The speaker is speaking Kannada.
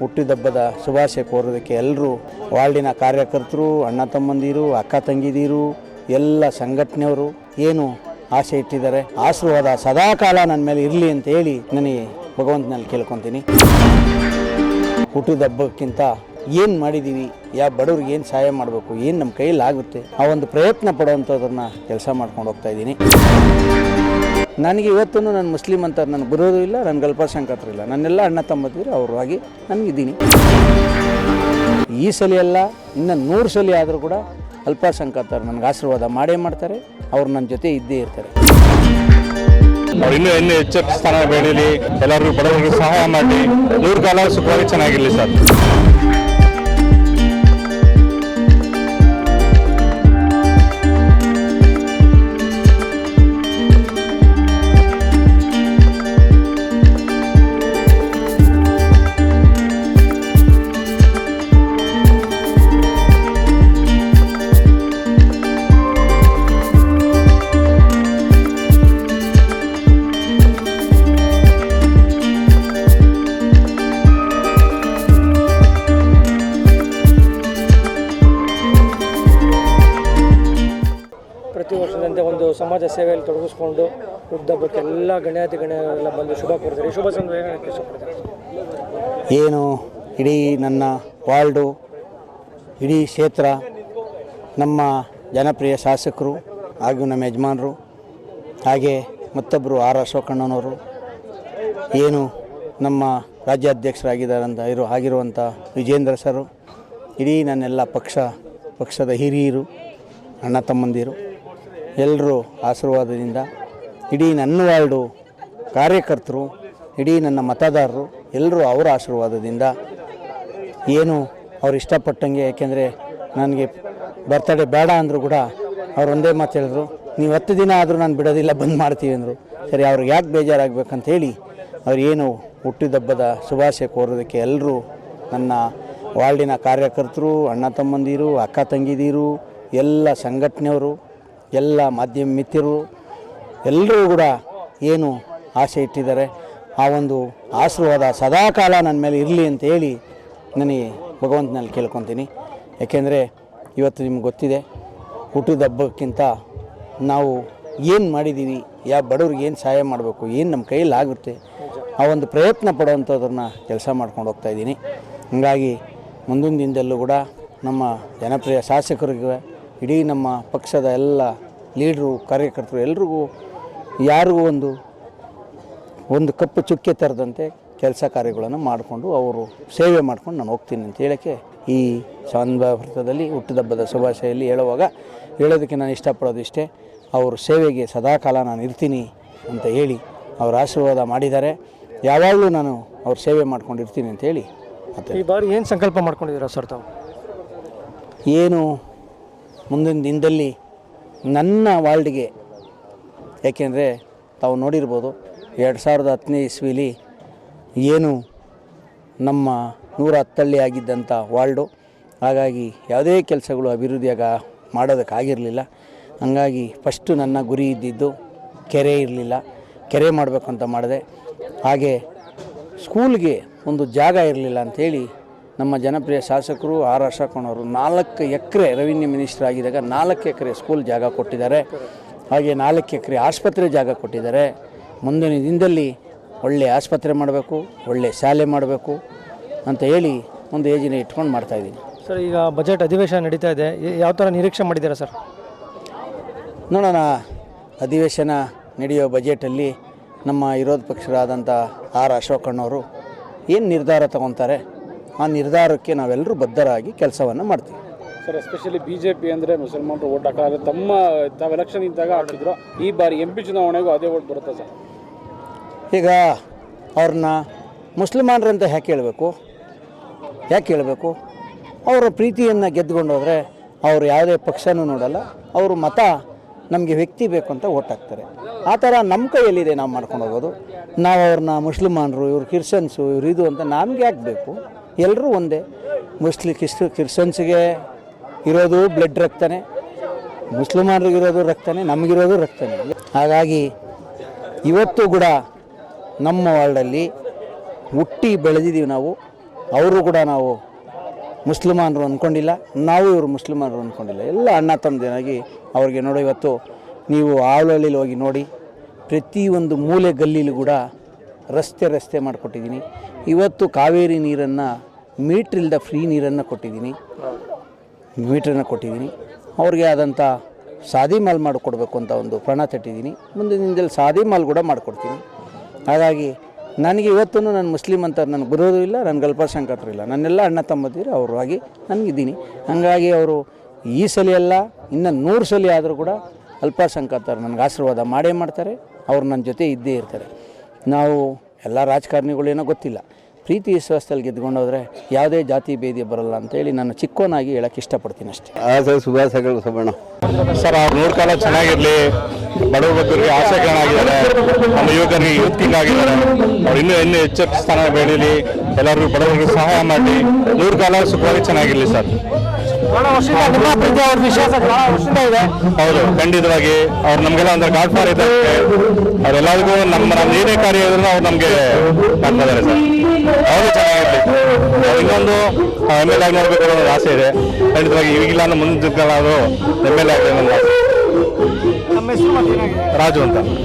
ಹುಟ್ಟಿದಬ್ಬದ ಶುಭಾಶಯ ಕೋರೋದಕ್ಕೆ ಎಲ್ಲರೂ ವಾರ್ಡಿನ ಕಾರ್ಯಕರ್ತರು, ಅಣ್ಣ ತಮ್ಮಂದಿರು, ಅಕ್ಕ ತಂಗಿದೀರು, ಎಲ್ಲ ಸಂಘಟನೆಯವರು ಏನು ಆಸೆ ಇಟ್ಟಿದ್ದಾರೆ, ಆಶೀರ್ವಾದ ಸದಾಕಾಲ ನನ್ನ ಮೇಲೆ ಇರಲಿ ಅಂತ ಹೇಳಿ ನನಗೆ ಭಗವಂತನಲ್ಲಿ ಕೇಳ್ಕೊತೀನಿ. ಹುಟ್ಟಿದಬ್ಬಕ್ಕಿಂತ ಏನು ಮಾಡಿದ್ದೀವಿ ಯಾವ ಬಡವ್ರಿಗೆ ಏನು ಸಹಾಯ ಮಾಡಬೇಕು, ಏನು ನಮ್ಮ ಕೈಯಲ್ಲಿ ಆಗುತ್ತೆ, ಆ ಒಂದು ಪ್ರಯತ್ನ ಪಡುವಂಥದ್ದನ್ನ ಕೆಲಸ ಮಾಡ್ಕೊಂಡು ಹೋಗ್ತಾ ಇದ್ದೀನಿ. ನನಗೆ ಇವತ್ತೂ ನಾನು ಮುಸ್ಲಿಂ ಅಂತ ನನ್ನ ಬರೋದು ಇಲ್ಲ ನನ್ನ ಗಲ್ಪಶಂಕರ್ ಇಲ್ಲ. ನನ್ನೆಲ್ಲ ಅಣ್ಣ ತಮ್ಮದಿರು ಅವರು ಆಗಿ ನನಗಿದ್ದೀನಿ ಈ ಸಲ ಎಲ್ಲ, ಇನ್ನು ನೂರು ಸಲ ಆದರೂ ಕೂಡ ಅಲ್ಪಸಂಖ್ಯಾತರು ನನಗೆ ಆಶೀರ್ವಾದ ಮಾಡೇ ಮಾಡ್ತಾರೆ, ಅವ್ರು ನನ್ನ ಜೊತೆ ಇದ್ದೇ ಇರ್ತಾರೆ. ಇನ್ನೂ ಇನ್ನೂ ಹೆಚ್ಚು ಸ್ಥಾನ ಬೆಳೀಲಿ ಎಲ್ಲರಿಗೂ ಬಡವರಿಗೆ ಸಹಾಯ ಮಾಡಿ. ನೂರು ಕಾಲ ಸುಖವಾಗಿ ಚೆನ್ನಾಗಿರಲಿ ಸರ್. ಸಮಾಜ ಸೇವೆಯಲ್ಲಿ ತೊಡಗಿಸ್ಕೊಂಡು ಹುಟ್ಟದಬ್ಬಕ್ಕೆ ಎಲ್ಲ ಗಣ್ಯಾತಿ ಗಣ್ಯರೆಲ್ಲ ಬಂದು ಶುಭ ಕೋರ್ತಾರೆ ಶುಭ ಸಂದೇಶ ಏನು? ಇಡೀ ನನ್ನ ವಾರ್ಡು, ಇಡೀ ಕ್ಷೇತ್ರ, ನಮ್ಮ ಜನಪ್ರಿಯ ಶಾಸಕರು ಹಾಗೂ ನಮ್ಮ ಯಜಮಾನರು, ಹಾಗೆ ಮತ್ತೊಬ್ಬರು ಆರ್ ಅಶೋಕಣ್ಣನವರು, ಏನು ನಮ್ಮ ರಾಜ್ಯಾಧ್ಯಕ್ಷರಾಗಿದ್ದಾರಂತ ಇರೋ ಆಗಿರುವಂಥ ವಿಜೇಂದ್ರ ಸರು, ಇಡೀ ನನ್ನೆಲ್ಲ ಪಕ್ಷ, ಪಕ್ಷದ ಹಿರಿಯರು, ಅಣ್ಣ ತಮ್ಮಂದಿರು ಎಲ್ಲರೂ ಆಶೀರ್ವಾದದಿಂದ ಇಡೀ ನನ್ನ ವಾರ್ಡು ಕಾರ್ಯಕರ್ತರು, ಇಡೀ ನನ್ನ ಮತದಾರರು ಎಲ್ಲರೂ ಅವರ ಆಶೀರ್ವಾದದಿಂದ ಏನು ಅವ್ರು ಇಷ್ಟಪಟ್ಟಂಗೆ, ಯಾಕೆಂದರೆ ನನಗೆ ಬರ್ತಡೇ ಬೇಡ ಅಂದರೂ ಕೂಡ ಅವ್ರು ಒಂದೇ ಮಾತು ಹೇಳಿದ್ರು, ನೀವು ಹತ್ತು ದಿನ ಆದರೂ ನಾನು ಬಿಡೋದಿಲ್ಲ, ಬಂದ್ ಮಾಡ್ತೀವಿ ಅಂದರು. ಸರಿ, ಅವ್ರಿಗೆ ಯಾಕೆ ಬೇಜಾರಾಗಬೇಕಂತ ಹೇಳಿ ಅವ್ರು ಏನು ಹುಟ್ಟಿದಬ್ಬದ ಶುಭಾಶಯ ಕೋರೋದಕ್ಕೆ ಎಲ್ಲರೂ ನನ್ನ ವಾರ್ಡಿನ ಕಾರ್ಯಕರ್ತರು, ಅಣ್ಣ ತಮ್ಮಂದಿರು, ಅಕ್ಕ ತಂಗಿದೀರು, ಎಲ್ಲ ಸಂಘಟನೆಯವರು ಎಲ್ಲ ಮಾಧ್ಯಮ ಮಿತ್ರರು ಎಲ್ಲರೂ ಕೂಡ ಏನು ಆಸೆ ಇಟ್ಟಿದ್ದಾರೆ. ಆ ಒಂದು ಆಶೀರ್ವಾದ ಸದಾಕಾಲ ನನ್ನ ಮೇಲೆ ಇರಲಿ ಅಂತ ಹೇಳಿ ನನಗೆ ಭಗವಂತನಲ್ಲಿ ಕೇಳ್ಕೊತೀನಿ. ಯಾಕೆಂದರೆ ಇವತ್ತು ನಿಮ್ಗೆ ಗೊತ್ತಿದೆ, ಹುಟ್ಟಿದ ಹಬ್ಬಕ್ಕಿಂತ ನಾವು ಏನು ಮಾಡಿದ್ದೀವಿ ಯಾವ ಬಡವ್ರಿಗೆ ಏನು ಸಹಾಯ ಮಾಡಬೇಕು, ಏನು ನಮ್ಮ ಕೈಯಲ್ಲಿ ಆಗುತ್ತೆ, ಆ ಒಂದು ಪ್ರಯತ್ನ ಪಡುವಂಥದ್ದನ್ನ ಕೆಲಸ ಮಾಡ್ಕೊಂಡು ಹೋಗ್ತಾ ಇದ್ದೀನಿ. ಹಂಗಾಗಿ ಮುಂದಿನ ದಿನದಲ್ಲೂ ಕೂಡ ನಮ್ಮ ಜನಪ್ರಿಯ ಶಾಸಕರಿಗೆ ಇಡೀ ನಮ್ಮ ಪಕ್ಷದ ಎಲ್ಲ ಲೀಡ್ರು ಕಾರ್ಯಕರ್ತರು ಎಲ್ರಿಗೂ ಯಾರಿಗೂ ಒಂದು ಒಂದು ಕಪ್ಪು ಚುಕ್ಕೆ ತರದಂತೆ ಕೆಲಸ ಕಾರ್ಯಗಳನ್ನು ಮಾಡಿಕೊಂಡು ಅವರು ಸೇವೆ ಮಾಡ್ಕೊಂಡು ನಾನು ಹೋಗ್ತೀನಿ ಅಂತ ಹೇಳೋಕ್ಕೆ ಈ ಸಂದರ್ಭದಲ್ಲಿ ಹುಟ್ಟಿದಬ್ಬದ ಶುಭಾಶಯಲ್ಲಿ ಹೇಳುವಾಗ ಹೇಳೋದಕ್ಕೆ ನಾನು ಇಷ್ಟಪಡೋದು ಇಷ್ಟೇ. ಅವ್ರ ಸೇವೆಗೆ ಸದಾಕಾಲ ನಾನು ಇರ್ತೀನಿ ಅಂತ ಹೇಳಿ ಅವ್ರ ಆಶೀರ್ವಾದ ಮಾಡಿದ್ದಾರೆ. ಯಾವಾಗಲೂ ನಾನು ಅವ್ರ ಸೇವೆ ಮಾಡ್ಕೊಂಡಿರ್ತೀನಿ ಅಂತ ಹೇಳಿ ಮತ್ತೆ ಈ ಬಾರಿ ಏನು ಸಂಕಲ್ಪ ಮಾಡ್ಕೊಂಡಿದ್ದೀರಾ ಸರ್ ತಾವು? ಏನು ಮುಂದಿನ ದಿನದಲ್ಲಿ ನನ್ನ ವಾರ್ಡ್ಗೆ ಯಾಕೆಂದರೆ ತಾವು ನೋಡಿರ್ಬೋದು ಎರಡು ಸಾವಿರದ ಹತ್ತನೇ ಇಸ್ವಿಲಿ ಏನು ನಮ್ಮ ನೂರ ಹತ್ತಳ್ಳಿ ಆಗಿದ್ದಂಥ ವಾರ್ಡು ಹಾಗಾಗಿ ಯಾವುದೇ ಕೆಲಸಗಳು ಅಭಿವೃದ್ಧಿಯಾಗ ಮಾಡೋದಕ್ಕಾಗಿರಲಿಲ್ಲ. ಹಂಗಾಗಿ ಫಸ್ಟು ನನ್ನ ಗುರಿ ಇದ್ದಿದ್ದು ಕೆರೆ ಇರಲಿಲ್ಲ. ಕೆರೆ ಮಾಡಬೇಕು ಅಂತ ಮಾಡಿದೆ. ಹಾಗೆ ಸ್ಕೂಲ್ಗೆ ಒಂದು ಜಾಗ ಇರಲಿಲ್ಲ ಅಂಥೇಳಿ ನಮ್ಮ ಜನಪ್ರಿಯ ಶಾಸಕರು ಆರ್ ಅಶೋಕಣ್ಣವರು ನಾಲ್ಕು ಎಕರೆ ರೆವಿನ್ಯೂ ಮಿನಿಸ್ಟರ್ ಆಗಿದ್ದಾಗ ನಾಲ್ಕು ಎಕರೆ ಸ್ಕೂಲ್ ಜಾಗ ಕೊಟ್ಟಿದ್ದಾರೆ. ಹಾಗೆ ನಾಲ್ಕು ಎಕರೆ ಆಸ್ಪತ್ರೆ ಜಾಗ ಕೊಟ್ಟಿದ್ದಾರೆ. ಮುಂದಿನ ದಿನದಲ್ಲಿ ಒಳ್ಳೆಯ ಆಸ್ಪತ್ರೆ ಮಾಡಬೇಕು ಒಳ್ಳೆಯ ಶಾಲೆ ಮಾಡಬೇಕು ಅಂತ ಹೇಳಿ ಒಂದು ಯೋಜನೆ ಇಟ್ಕೊಂಡು ಮಾಡ್ತಾಯಿದ್ದೀನಿ ಸರ್ ಈಗ ಬಜೆಟ್ ಅಧಿವೇಶನ ನಡೀತಾ ಇದೆ. ಯಾವ ಥರ ನಿರೀಕ್ಷೆ ಮಾಡಿದ್ದೀರಾ ಸರ್? ನೋಡೋಣ ಅಧಿವೇಶನ ನಡೆಯೋ ಬಜೆಟಲ್ಲಿ ನಮ್ಮ ವಿರೋಧ ಪಕ್ಷರಾದಂಥ ಆರ್ ಅಶೋಕಣ್ಣವರು ಏನು ನಿರ್ಧಾರ ತಗೊತಾರೆ? ಆ ನಿರ್ಧಾರಕ್ಕೆ ನಾವೆಲ್ಲರೂ ಬದ್ಧರಾಗಿ ಕೆಲಸವನ್ನು ಮಾಡ್ತೀವಿ. Sir especially B J P ಅಂದರೆ ಮುಸಲ್ಮಾನರು ಓಟ್ ಹಾಕಲ್ಲ ತಮ್ಮ ತಾವು ಎಲೆಕ್ಷನ್ ಇದ್ದಾಗ ಹಾಕಿದ್ರು. ಈ ಬಾರಿ ಎಂ ಪಿ ಚುನಾವಣೆಗೂ ಅದೇ ಓಟ್ ಬರುತ್ತೆ ಸರ್ ಈಗ ಅವ್ರನ್ನ ಮುಸ್ಲಿಮಾನರಂತ ಯಾಕೆ ಹೇಳಬೇಕು? ಯಾಕೆ ಹೇಳಬೇಕು? ಅವರ ಪ್ರೀತಿಯನ್ನು ಗೆದ್ದುಕೊಂಡೋದ್ರೆ ಅವರು ಯಾವುದೇ ಪಕ್ಷನೂ ನೋಡಲ್ಲ ಅವರು ಮತ ನಮಗೆ ವ್ಯಕ್ತಿ ಬೇಕು ಅಂತ ಓಟ್ ಹಾಕ್ತಾರೆ. ಆ ಥರ ನಮ್ಮ ಕೈಯಲ್ಲಿದೆ ನಾವು ಮಾಡ್ಕೊಂಡು ಹೋಗೋದು. ನಾವು ಅವ್ರನ್ನ ಮುಸ್ಲಿಮಾನರು ಇವ್ರು ಕ್ರಿಶ್ಚನ್ಸು ಇವ್ರು ಇದು ಅಂತ ನಮ್ಗೆ ಯಾಕೆ ಬೇಕು? ಎಲ್ಲರೂ ಒಂದೇ. ಮುಸ್ಲಿ ಕ್ರಿಸ್ ಕ್ರಿಶ್ಚನ್ಸ್ಗೆ ಇರೋದು ಬ್ಲಡ್ ರಕ್ತನೇ. ಮುಸ್ಲಿಮಾನರಿಗಿರೋದು ರಕ್ತನೇ, ನಮಗಿರೋದು ರಕ್ತನೇ. ಹಾಗಾಗಿ ಇವತ್ತು ಕೂಡ ನಮ್ಮ ವಾರ್ಡಲ್ಲಿ ಹುಟ್ಟಿ ಬೆಳೆದಿದ್ದೀವಿ ನಾವು. ಅವರು ಕೂಡ ನಾವು ಮುಸ್ಲಿಮಾನರು ಅಂದ್ಕೊಂಡಿಲ್ಲ ನಾವು ಇವರು ಮುಸ್ಲಿಮಾನರು ಅಂದ್ಕೊಂಡಿಲ್ಲ ಎಲ್ಲ ಅಣ್ಣ ತಮ್ಮದೇನಾಗಿ ಅವ್ರಿಗೆ ನೋಡಿ ಇವತ್ತು ನೀವು ಆವಳಲ್ಲಿ ಹೋಗಿ ನೋಡಿ, ಪ್ರತಿಯೊಂದು ಮೂಲೆ ಗಲ್ಲಿಲೂ ಕೂಡ ರಸ್ತೆ ರಸ್ತೆ ಮಾಡಿಕೊಟ್ಟಿದ್ದೀನಿ. ಇವತ್ತು ಕಾವೇರಿ ನೀರನ್ನು ಮೀಟ್ರಿಲ್ದ ಫ್ರೀ ನೀರನ್ನು ಕೊಟ್ಟಿದ್ದೀನಿ. ಮೀಟ್ರನ್ನು ಕೊಟ್ಟಿದ್ದೀನಿ. ಅವ್ರಿಗೆ ಆದಂಥ ಸಾದಿ ಮಾಲ್ ಮಾಡಿಕೊಡ್ಬೇಕು ಅಂತ ಒಂದು ಪ್ರಣ ತಟ್ಟಿದ್ದೀನಿ. ಮುಂದಿನ ದಿನದಲ್ಲಿ ಸಾದಿ ಮಾಲ್ ಕೂಡ ಮಾಡಿಕೊಡ್ತೀನಿ. ಹಾಗಾಗಿ ನನಗೆ ಇವತ್ತೂ ನಾನು ಮುಸ್ಲಿಂ ಅಂತ ನನಗೆ ಬರೋದು ಇಲ್ಲ ನನಗೆ ಅಲ್ಪಸಂಖ್ಯಾತರು ಇಲ್ಲ. ನನ್ನೆಲ್ಲ ಅಣ್ಣ ತಮ್ಮದಿರು, ಅವರು ಆಗಿ ನನಗಿದ್ದೀನಿ ಹಾಗಾಗಿ ಅವರು ಈ ಸಲ ಅಲ್ಲ, ಇನ್ನು ನೂರು ಸಲ ಆದರೂ ಕೂಡ ಅಲ್ಪಸಂಖ್ಯಾತರು ನನಗೆ ಆಶೀರ್ವಾದ ಮಾಡೇ ಮಾಡ್ತಾರೆ. ಅವ್ರು ನನ್ನ ಜೊತೆ ಇದ್ದೇ ಇರ್ತಾರೆ. ನಾವು ಎಲ್ಲ ರಾಜಕಾರಣಿಗಳೇನೋ ಗೊತ್ತಿಲ್ಲ. ಪ್ರೀತಿ ವಿಶ್ವಾಸದಲ್ಲಿ ಗೆದ್ಕೊಂಡೋದ್ರೆ ಯಾವುದೇ ಜಾತಿ ಭೇದಿ ಬರಲ್ಲ ಅಂತೇಳಿ ನಾನು ಚಿಕ್ಕವನಾಗಿ ಹೇಳಕ್ಕೆ ಇಷ್ಟಪಡ್ತೀನಿ ಅಷ್ಟೇ. ಸರ್ ಸುಭಾಷಗಳು ಸಬಣ ಸರ್ ಅವ್ರು ನೋಡ್ಕಾಲ ಕಾಲ ಚೆನ್ನಾಗಿರ್ಲಿ. ಬಡವ ಬಗ್ಗರಿಗೆ ಆಸೆಗಳಾಗಿದ್ದಾರೆ. ನಮ್ಮ ಯುವಕರಿಗೆ ಯೂತ್ ಕಿಂಗ್ ಆಗಿದ್ದಾರೆ. ಅವ್ರು ಇನ್ನೂ ಇನ್ನೂ ಹೆಚ್ಚು ಸ್ಥಾನ ಬೆಳೀಲಿ ಎಲ್ಲರಿಗೂ ಬಡವರಿಗೆ ಸಹಾಯ ಮಾಡಿ ನೂರು ಕಾಲ ಸುಖವಾಗಿ ಚೆನ್ನಾಗಿರಲಿ ಸರ್. ಬಹಳ ವರ್ಷದಿಂದ ನಿಮ್ಮ ಪ್ರೀತಿ ಅವ್ರ ವಿಶ್ವಾಸ ಬಹಳ ವರ್ಷದಿಂದ ಇದೆ. ಹೌದು ಖಂಡಿತವಾಗಿ. ಅವ್ರು ನಮಗೆಲ್ಲ ಅಂದ್ರೆ ಗಾಡ್ ಫಾರ್ ಇದ್ದಾರೆ. ಅವರೆಲ್ಲರಿಗೂ ನಮ್ಮ ನಮ್ಮ ಏನೇ ಕಾರ್ಯ ಇದ್ರೂ ಅವ್ರು ನಮಗೆ ಮಾಡ್ತಿದ್ದಾರೆ ಸರ್. ಅವರು ಚೆನ್ನಾಗಿರ್ಲಿ. ಇನ್ನೊಂದು ಎಂ ಎಲ್ ಆಗಿ ನೋಡ್ಬೇಕು ಅನ್ನೋ ಒಂದು ಆಸೆ ಇದೆ. ಖಂಡಿತವಾಗಿ ಈಗಿಲ್ಲ ಕಾಲ ಅವರು ಎಂ ಎಲ್ ಎ ನಮ್ಮ ಏನಾಗಿದೆ? ರಾಜು ಅಂತ.